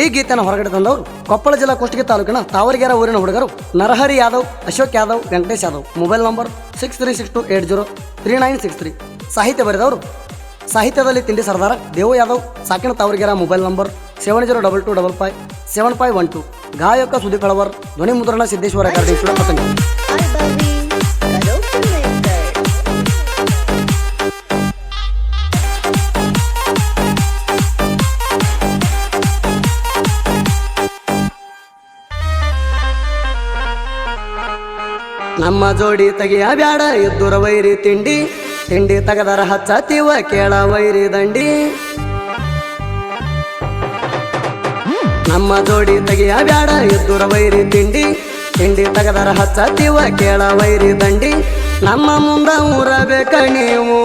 ಈ ಗೀತೆಯನ್ನು ಹೊರಗಡೆ ತಂದವರು ಕೊಪ್ಪಳ ಜಿಲ್ಲಾ ಕುಷ್ಟಗಿ ತಾಲೂಕಿನ ತಾವರಿಗೆರ ಊರಿನ ಹುಡುಗರು Narahari Yadav, Ashok Yadav, Venkatesh Yadav. Mobile number six three six two eight zero three nine six three. ಸಾಹಿತ್ಯ ಬರೆದವರು ಸಾಹಿತ್ಯದಲ್ಲಿ ತಿಂಡಿ ಸರ್ದಾರ Devu Yadav, ಸಾಕಿನ Tavaragera mobile number seven zero double two double five seven five one two. ಗಾಯಕ ಸುದೀಪ್ ಕಳವರ್ ಧ್ವನಿ ಮುದ್ರಣ ಸಿದ್ದೇಶ್ವರ ನಮ್ಮ ಜೋಡಿ ತೆಗಿಯ ಬ್ಯಾಡ, ಇದ್ದುರ ವೈರಿ ತಿಂಡಿ. ತಿಂಡಿ ತಗದರ ಹಚ್ಚತಿವ, ಕೇಳ ವೈರಿ ದಂಡಿ. ನಮ್ಮ ಜೋಡಿ ತೆಗಿಯ ಬ್ಯಾಡ, ಇದ್ದುರ ವೈರಿ ತಿಂಡಿ. ತಿಂಡಿ ತಗದರ ಹಚ್ಚತಿವ, ಕೇಳ ವೈರಿ ದಂಡಿ. ನಮ್ಮ ಮುಂದ ಊರಬೇಕ ನೀವು,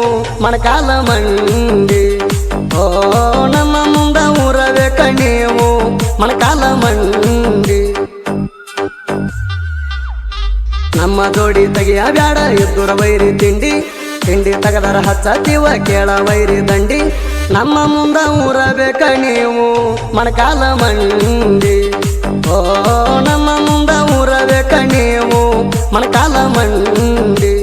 ಮಣಕಾಲ ಮಂಡಿ. ಓ, ನಮ್ಮ ಮುಂದ ಊರಬೇಕ ನೀವು, ಮಣಕಾಲ ಮಂಡಿ. ನಮ್ಮ ಜೋಡಿ ತೆಗಿಯ ಬ್ಯಾಡ ಇದ್ದುರ ವೈರಿ ತಿಂಡಿ. ತಿಂಡಿ ತಗದರ ಹಚ್ಚತ್ತಿವ ಕೇಳ ವೈರಿ ದಂಡಿ. ನಮ್ಮ ಮುಂದ ಊರಬೇಕ ನೀವು, ಮಣಕಾಲ ಮಂಡಿ. ಓ, ನಮ್ಮ ಮುಂದ ಊರಬೇಕ ನೀವು, ಮಣಕಾಲ ಮಂಡಿ.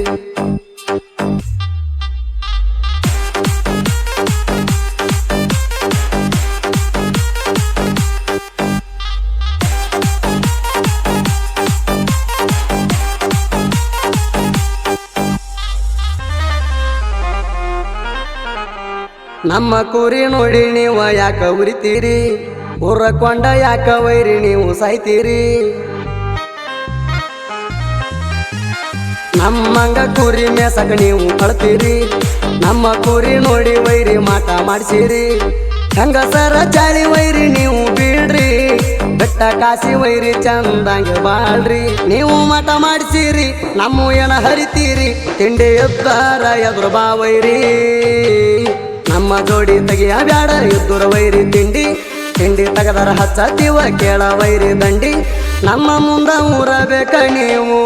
ನಮ್ಮ ಕುರಿ ನೋಡಿ ನೀವು ಯಾಕ ಉರಿತೀರಿ? ಕೊಂಡ ಯಾಕ ವೈರಿ ನೀವು ಸಾಯ್ತೀರಿ? ನಮ್ಮಂಗ ಕುರಿ ಮೇಸಕ ನೀವು ಕಳ್ತೀರಿ. ನಮ್ಮ ಕುರಿ ನೋಡಿ ವೈರಿ ಮಾಟ ಮಾಡಿಸಿರಿ. ಹೆಂಗಸರ ಚಾಳಿ ವೈರಿ ನೀವು ಬೀಳ್ರಿ. ಬೆಟ್ಟ ಕಾಸಿ ವೈರಿ ಚಂದಂಗ ಬಾಳ್ರಿ. ನೀವು ಮಾಟ ಮಾಡಿಸಿರಿ, ನಮ್ಮ ಏನ ಹರಿತೀರಿ. ತಿಂಡಿ ಎದ್ದಾರ ಎದುರು ಬಾ ವೈರಿ. ನಮ್ಮ ಜೋಡಿ ತೆಗೆಯ ಬ್ಯಾಡ ಇದ್ದುರ ವೈರಿ ತಿಂಡಿ. ತಿಂಡಿ ತಗದರ ಹಚ್ಚತ್ತಿವ ಕೇಳ ವೈರಿ ದಂಡಿ. ನಮ್ಮ ಮುಂದ ಊರಬೇಕ ನೀವು,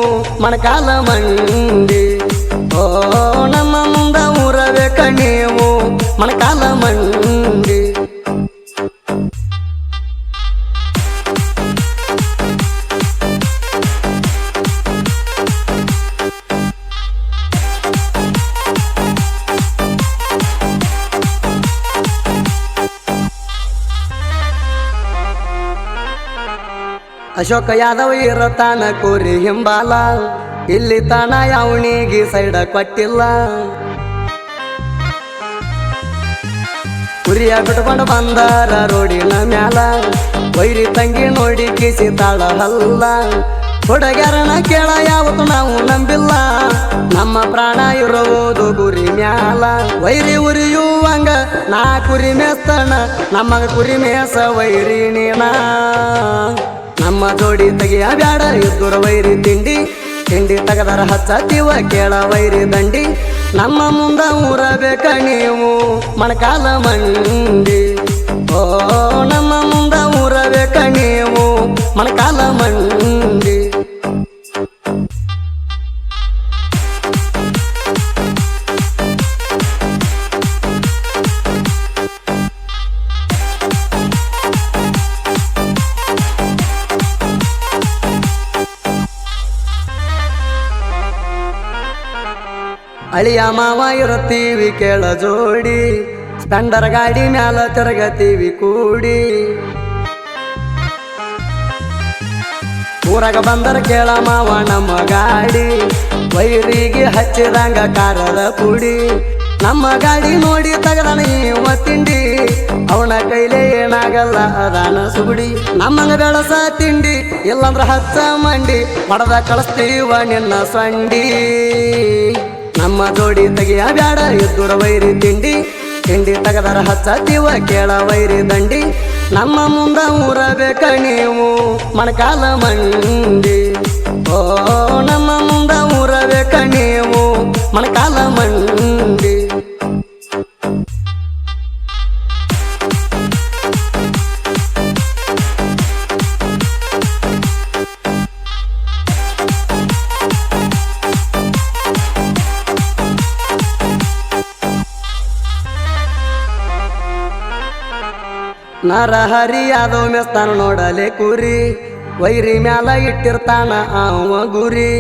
ಮಣಕಾಲ ಮಂಡಿ. ಓ, ನಮ್ಮ ಮುಂದ ಊರಬೇಕ ನೀವು, ಮಣಕಾಲ ಮಂಡಿ. ಅಶೋಕ ಯಾದವ್ ಇರತಾನ ಕೋರಿ ಹಿಂಬಾಲ. ಇಲ್ಲಿ ತಾನ ಯಾವಣಿಗೆ ಸೈಡ ಕೊಟ್ಟಿಲ್ಲ. ಕುರಿಯ ಬಿಟ್ಕೊಂಡು ಬಂದಾರ ರೋಡಿನ ಮ್ಯಾಲ. ವೈರಿ ತಂಗಿ ನೋಡಿ ಕಿಸಿ ತಾಳ ಹಲ್ಲ. ಹುಡುಗ್ಯಾರನ ಕೇಳ ಯಾವತ್ತು ನಾವು ನಂಬಿಲ್ಲ. ನಮ್ಮ ಪ್ರಾಣ ಇರುವುದು ಗುರಿ ಮ್ಯಾಲ. ವೈರಿ ಉರಿಯುವಂಗ ನಾ ಕುರಿ ಮೇಸ್ತಣ ನಮಗ ಕುರಿ ಮೇಸ ವೈರಿ ನೀನ. ನಮ್ಮ ಜೋಡಿ ತೆಗೆಯ ಬ್ಯಾಡ ಇದ್ದುರ ವೈರಿ ತಿಂಡಿ. ತಿಂಡಿ ತಗದರ ಹಚ್ಚತೀವ ಕೇಳ ವೈರಿ ದಂಡಿ. ನಮ್ಮ ಮುಂದ ಊರಬೇಕ ನೀವು ಮಣಕಾಲ ಮಂಡಿ. ಓ ಅಳಿಯ ಮಾವ ಇರುತ್ತೀವಿ ಕೇಳ ಜೋಡಿ. ಸ್ಪೆಂಡರ್ ಗಾಡಿ ಮ್ಯಾಲ ತಿರುಗತೀವಿ ಕೂಡಿ. ಊರಾಗ ಬಂದರ ಕೇಳ ಮಾವ ನಮ್ಮ ಗಾಡಿ. ವೈರಿಗೆ ಹಚ್ಚಿದಂಗ ಕಾರದ ಪುಡಿ. ನಮ್ಮ ಗಾಡಿ ನೋಡಿ ತಗದಣ ಇವ ತಿಂಡಿ. ಅವನ ಕೈಲೇ ಏನಾಗಲ್ಲ ಅದಾನ ಸುಗುಡಿ. ನಮ್ಮಂಗ ಬೆಳಸ ತಿಂಡಿ, ಇಲ್ಲಂದ್ರ ಹಚ್ಚ ಮಂಡಿ. ಮಡದ ಕಳಿಸ್ತೀವ ನಿನ್ನ ಸಂಡಿ. ನಮ್ಮ ಜೋಡಿ ತೆಗೆಯ ಬ್ಯಾಡ, ಎದ್ದುರ ವೈರಿ ತಿಂಡಿ. ತಿಂಡಿ ತಗದರ ಹಚ್ಚತೀವ ಕೇಳ ವೈರಿ ದಂಡಿ. ನಮ್ಮ ಮುಂದ ಊರಬೇಕ ನೀವು, ಮಣಕಾಲ ಮಂಡಿ. ನರಹರಿ ಯಾದವ್ ಮೆಸ್ತಾನ ನೋಡಲೆ ಕುರಿ. ವೈರಿ ಮ್ಯಾಲ ಇಟ್ಟಿರ್ತಾನ ಅವ ಗುರಿ.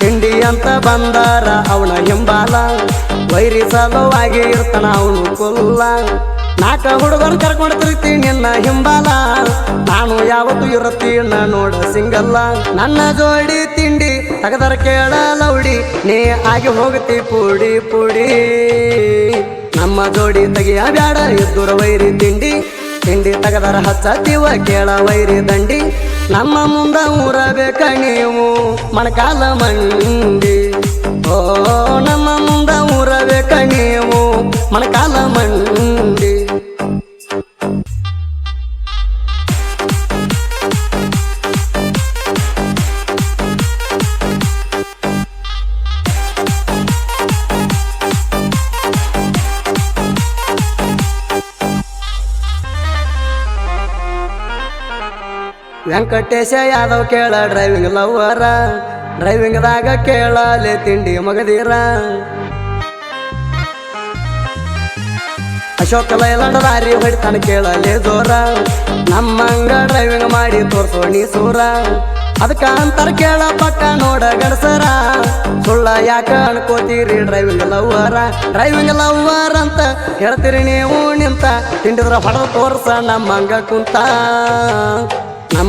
ತಿಂಡಿ ಅಂತ ಬಂದಾರ ಅವನ ಹಿಂಬಾಲ. ವೈರಿ ಸಲುವಾಗಿ ಇರ್ತಾನ ಅವನು ಕೊಲ್ಲ. ನಾಕ ಹುಡುಗರು ಕರ್ಕೊಂಡು ತಿರುಗ್ತೀನಿ ನಿನ್ನ ಹಿಂಬಾಲ. ನಾನು ಯಾವತ್ತು ಇರುತ್ತೀನ ನೋಡ ಸಿಂಗಲ್ಲ. ನನ್ನ ಜೋಡಿ ತಿಂಡಿ ತಗದರ ಕೇಳ ಲೌಡಿ ನೀ ಆಗಿ ಹೋಗ್ತಿ ಪುಡಿ ಪುಡಿ. ನಮ್ಮ ಜೋಡಿ ತೆಗಿಯ ಬ್ಯಾಡ ಇದ್ದುರ ವೈರಿ ತಿಂಡಿ. ತಿಂಡಿ ತಗದರ ಹಚ್ಚತ್ತಿವ ಕೇಳ ವೈರಿ ದಂಡಿ. ನಮ್ಮ ಮುಂದ ಊರಬೇಕ ನೀವು, ಮಣಕಾಲ ಮಂಡಿ. ಓ, ನಮ್ಮ ಮುಂದ ಊರಬೇಕ ನೀವು, ಮಣಕಾಲ ಮಂಡಿ. ವೆಂಕಟೇಶ ಯಾದವ್ ಕೇಳ ಡ್ರೈವಿಂಗ್ ಲವ್ವರ ಡ್ರೈವಿಂಗ್ದಾಗ ಕೇಳಲೆ ತಿಂಡಿ ಮಗದೀರ. ಅಶೋಕ ಲೈಲಾಂಡ್ ದಾರಿ ಹೊಡಿತಾನ ಕೇಳಲೆ ಜೋರ. ನಮ್ಮಂಗ ಡ್ರೈವಿಂಗ್ ಮಾಡಿ ತೋರ್ಸೋಣಿ ಸೂರ. ಅದಕ್ಕ ಅಂತರ ಕೇಳ ಪಕ್ಕ ನೋಡ ಗಡಸರ. ಸುಳ್ಳ ಯಾಕ ಅನ್ಕೋತೀರಿ ಡ್ರೈವಿಂಗ್ ಲವ್ವರ ಡ್ರೈವಿಂಗ್ ಲವ್ವರ್ ಅಂತ ಹೇಳ್ತೀರಿ ನೀವು ನಿಂತ. ತಿಂಡಿದ್ರ ಹೊಡೆದು ತೋರ್ಸ ನಮ್ಮಂಗ ಕುಂತ.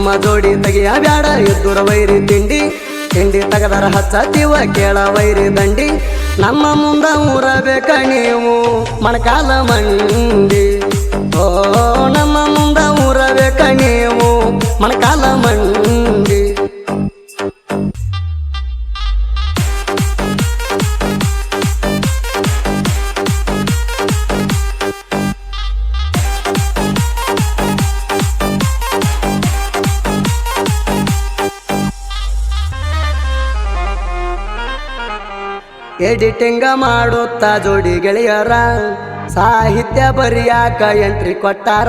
ನಮ್ಮ ಜೋಡಿ ತೆಗೆಯ ಬ್ಯಾಡ ಇದ್ದುರ ವೈರಿ ತಿಂಡಿ. ತಿಂಡಿ ತಗದರ ಹಚ್ಚತ್ತೀವ ಕೇಳ ವೈರಿ ದಂಡಿ. ನಮ್ಮ ಮುಂದ ಊರಬೇಕ ನೀವು, ಮಣಕಾಲ ಮಂಡಿ. ಓ, ನಮ್ಮ ಮುಂದ ಊರಬೇಕ ನೀವು, ಮಣಕಾಲ ಮಂಡಿ. ಎಡಿಟಿಂಗ ಮಾಡುತ್ತಾ ಜೋಡಿ ಗೆಳೆಯರ. ಸಾಹಿತ್ಯ ಬರಿಯಾಕ ಎಂಟ್ರಿ ಕೊಟ್ಟಾರ.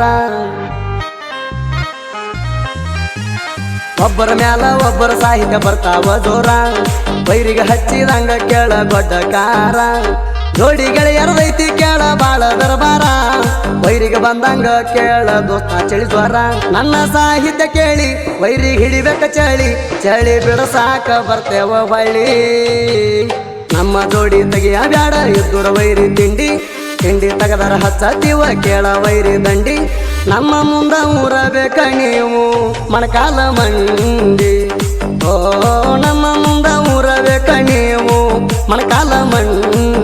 ಒಬ್ಬರ ಮ್ಯಾಲ ಒಬ್ಬರ ಸಾಹಿತ್ಯ ಬರ್ತಾವ ಜೋರ. ಬೈರಿಗೆ ಹಚ್ಚಿದಂಗ ಕೇಳ ಗೊಡ್ಡ ಕಾರ. ಜೋಡಿ ಗೆಳೆಯರದೈತಿ ಕೇಳ ಬಾಳ ದರಬಾರ. ವೈರಿಗೆ ಬಂದಂಗ ಕೇಳ ದೋಸ್ತ ಚಳಿ ಜ್ವರ. ನನ್ನ ಸಾಹಿತ್ಯ ಕೇಳಿ ವೈರಿ ಹಿಡಿಬೇಕ ಚಳಿ. ಚಳಿ ಬಿಡಸಾಕ ಬರ್ತೇವ ಹೊಳ್ಳಿ. ನಮ್ಮ ಜೋಡಿ ತೆಗೆಯ ಬ್ಯಾಡ ಎದುರ ವೈರಿ ತಿಂಡಿ. ತಿಂಡಿ ತಗದರ ಹಚ್ಚತ್ತೀವ ಕೇಳ ವೈರಿ ದಂಡಿ. ನಮ್ಮ ಮುಂದ ಊರಬೇಕ ನೀವು, ಮಣಕಾಲ ಮಂಡಿ. ಓ, ನಮ್ಮ ಮುಂದ ಊರಬೇಕ ನೀವು, ಮಣಕಾಲ ಮಂಡಿ.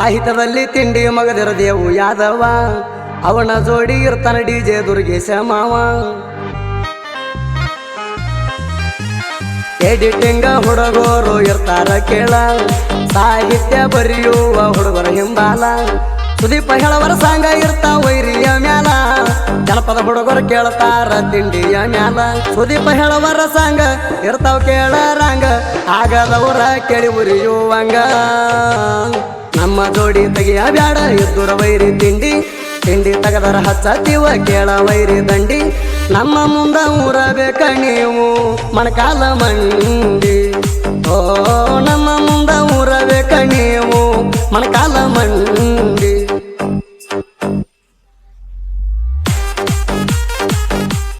ಸಾಹಿತ್ಯದಲ್ಲಿ ತಿಂಡಿ ಮಗದಿರ ದೇವು ಯಾದವ. ಅವನ ಜೋಡಿ ಇರ್ತಾನ ಡಿ ಜೆ ದುರ್ಗೇಶ ಮಾವ. ಎಡಿಟಿಂಗ ಹುಡುಗರು ಇರ್ತಾರ ಕೇಳ. ಸಾಹಿತ್ಯ ಬರೆಯುವ ಹುಡುಗರ ಹಿಂಬಾಲ. ಸುದೀಪ ಹೇಳವರ ಸಾಂಗ ಇರ್ತಾವ ವೈರಿಯ ಮ್ಯಾಲ. ಜನಪದ ಹುಡುಗರು ಕೇಳ್ತಾರ ತಿಂಡಿಯ ಮ್ಯಾಲ. ಸುದೀಪ ಹೇಳವರ ಸಾಂಗ ಇರ್ತಾವ ಕೇಳರಂಗ ಆಗದವರ ಕೇಳಿ ಉರಿಯುವಂಗ. ನಮ್ಮ ಜೋಡಿ ತೆಗೆಯ ಬ್ಯಾಡ, ಎದ್ದುರ ವೈರಿ ತಿಂಡಿ. ತಿಂಡಿ ತಗದರ ಹಚ್ಚತ್ತಿವ ಕೇಳ ವೈರಿ ದಂಡಿ. ನಮ್ಮ ಮುಂದ ಊರಬೇಕ ನೀವು, ಮಣಕಾಲ ಮಂಡಿ. ಓ, ನಮ್ಮ ಮುಂದ ಊರಬೇಕ ನೀವು, ಮಣಕಾಲ ಮಂಡಿ.